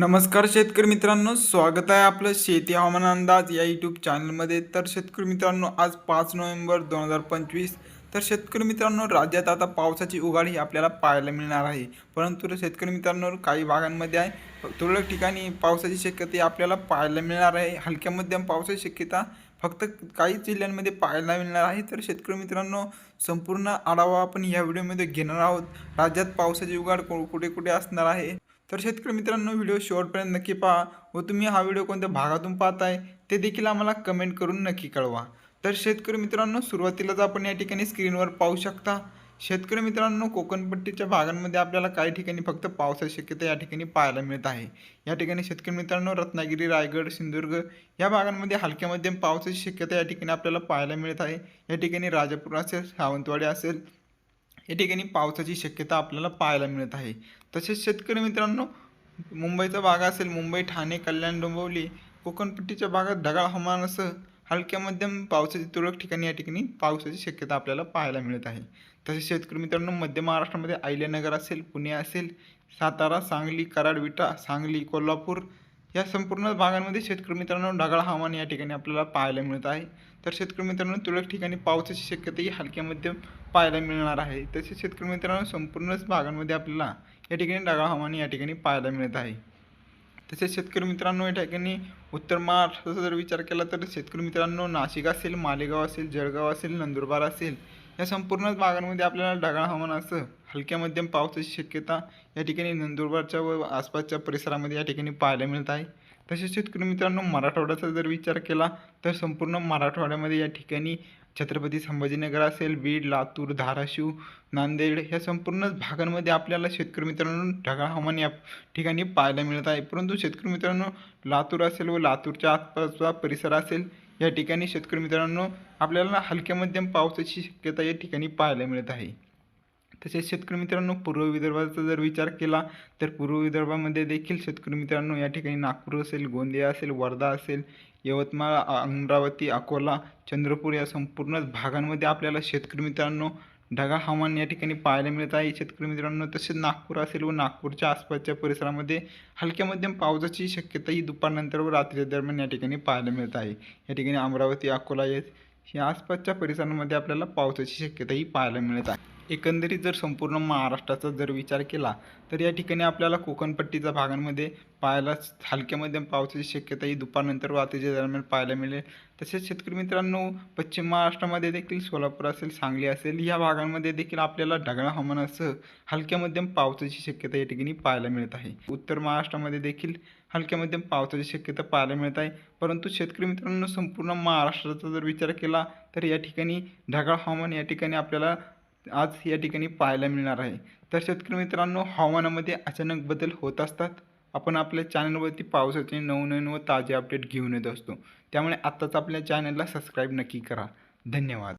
नमस्कार शेतकरी मित्रांनो स्वागत आहे आपलं शेती हवामान अंदाज या यूट्यूब चॅनलमध्ये तर शेतकरी मित्रांनो आज पाच नोव्हेंबर दोन हजार पंचवीस. तर शेतकरी मित्रांनो राज्यात आता पावसाची उघाड ही आपल्याला पाहायला मिळणार आहे. परंतु शेतकरी मित्रांनो काही भागांमध्ये आहे. तुरळक ठिकाणी पावसाची शक्यता ही आपल्याला पाहायला मिळणार आहे. हलक्या मध्यम पावसाची शक्यता फक्त काही जिल्ह्यांमध्ये पाहायला मिळणार आहे. तर शेतकरी मित्रांनो संपूर्ण आढावा आपण या व्हिडिओमध्ये घेणार आहोत. राज्यात पावसाची उघाड को- कुठे कुठे असणार आहे? तर शेतकरी मित्रांनो व्हिडिओ शेवटपर्यंत नक्की पहा व तुम्ही हा व्हिडिओ कोणत्या भागातून पाहताय ते देखील आम्हाला कमेंट करून नक्की कळवा. तर शेतकरी मित्रांनो सुरुवातीलाच आपण या ठिकाणी स्क्रीनवर पाहू शकता. शेतकरी मित्रांनो कोकणपट्टीच्या भागांमध्ये आपल्याला काही ठिकाणी फक्त पावसाची शक्यता या ठिकाणी पाहायला मिळत आहे. या ठिकाणी शेतकरी मित्रांनो रत्नागिरी रायगड सिंधुदुर्ग या भागांमध्ये हलक्या मध्यम पावसाची शक्यता या ठिकाणी आपल्याला पाहायला मिळत आहे. या ठिकाणी राजापूर असेल सावंतवाडी असेल या ठिकाणी पावसाची शक्यता आपल्याला पाहायला मिळत आहे. तसेच शेतकरी मित्रांनो मुंबईचा भाग असेल मुंबई ठाणे कल्याण डोंबिवली कोकणपट्टीच्या भागात ढगाळ हवामानासह असं हलक्या मध्यम पावसाची तुरळक ठिकाणी या ठिकाणी पावसाची शक्यता आपल्याला पाहायला मिळत आहे. तसेच शेतकरी मित्रांनो मध्य महाराष्ट्रामध्ये अहिल्यानगर असेल पुणे असेल सातारा सांगली कराड विटा सांगली कोल्हापूर या संपूर्ण भागांमध्ये शेतकरी मित्रांनो ढगाळ हवामान या ठिकाणी आपल्याला पाहायला मिळत आहे. तर शेतकरी मित्रांनो तुरळक ठिकाणी पावसाची शक्यता ही हलक्या मध्यम पाहायला मिळणार आहे. तसेच शेतकरी मित्रांनो संपूर्णच भागांमध्ये आपल्याला या ठिकाणी ढगाळ हवामान या ठिकाणी पाहायला मिळत आहे. तसेच शेतकरी मित्रांनो या ठिकाणी उत्तर महाराष्ट्राचा जर विचार केला तर शेतकरी मित्रांनो नाशिक असेल मालेगाव असेल जळगाव असेल नंदुरबार असेल या संपूर्णच भागांमध्ये आपल्याला ढगाळ हवामान असं हलक्या मध्यम पावसाची शक्यता या ठिकाणी नंदुरबारच्या व आसपासच्या परिसरामध्ये या ठिकाणी पाहायला मिळत आहे. तसेच शेतकरी मित्रांनो मराठवाड्याचा जर विचार केला तर संपूर्ण मराठवाड्यामध्ये या ठिकाणी छत्रपती संभाजीनगर असेल बीड लातूर धाराशिव नांदेड ह्या संपूर्ण भागांमध्ये आपल्याला शेतकरी मित्रांनो ढगाळ हवामान या ठिकाणी पाहायला मिळत आहे. परंतु शेतकरी मित्रांनो लातूर असेल व लातूरच्या आसपासचा परिसर असेल या ठिकाणी शेतकरी मित्रांनो आपल्याला हलक्या मध्यम पावसाची शक्यता या ठिकाणी पाहायला मिळत आहे. तसेच शेतकरी मित्रांनो पूर्व विदर्भाचा जर विचार केला तर पूर्व विदर्भामध्ये देखील शेतकरी मित्रांनो या ठिकाणी नागपूर असेल गोंदिया असेल वर्धा असेल यवतमाळ अमरावती अकोला चंद्रपूर या संपूर्ण भागांमध्ये आपल्याला शेतकरी मित्रांनो ढगाळ हवामान या ठिकाणी पाहायला मिळत आहे. शेतकरी मित्रांनो तसेच नागपूर असेल व नागपूरच्या आसपासच्या परिसरामध्ये हलक्या मध्यम पावसाची शक्यता ही दुपारनंतर व रात्री दरम्यान या ठिकाणी पाहायला मिळत आहे. या ठिकाणी अमरावती अकोला या आसपासच्या परिसरांमध्ये आपल्याला पावसाची शक्यता ही पाहायला मिळत आहे. एकंदरीत जर संपूर्ण महाराष्ट्राचा जर विचार केला तर या ठिकाणी आपल्याला कोकणपट्टीच्या भागांमध्ये पाहायला हलक्या मध्यम पावसाची शक्यता ही दुपारनंतर व दरम्यान पाहायला मिळेल. तसेच शेतकरी मित्रांनो पश्चिम महाराष्ट्रामध्ये देखील सोलापूर असेल सांगली असेल या भागांमध्ये देखील आपल्याला ढगाळ हवामानासह हलक्या मध्यम पावसाची शक्यता या ठिकाणी पाहायला मिळत आहे. उत्तर महाराष्ट्रामध्ये देखील हलक्या मध्यम पावसाची शक्यता पाहायला मिळत आहे. परंतु शेतकरी मित्रांनो संपूर्ण महाराष्ट्राचा जर विचार केला तर या ठिकाणी ढगाळ हवामान या ठिकाणी आपल्याला आज या ठिकाणी पाहायला मिळणार आहे. तर शेतकरी मित्रांनो हवामानामध्ये अचानक बदल होत असतात. आपण आपल्या चॅनलवरती पावसाचे नवनवीन व ताजे अपडेट घेऊन येत असतो. त्यामुळे आत्ताच आपल्या चॅनलला सबस्क्राईब नक्की करा. धन्यवाद.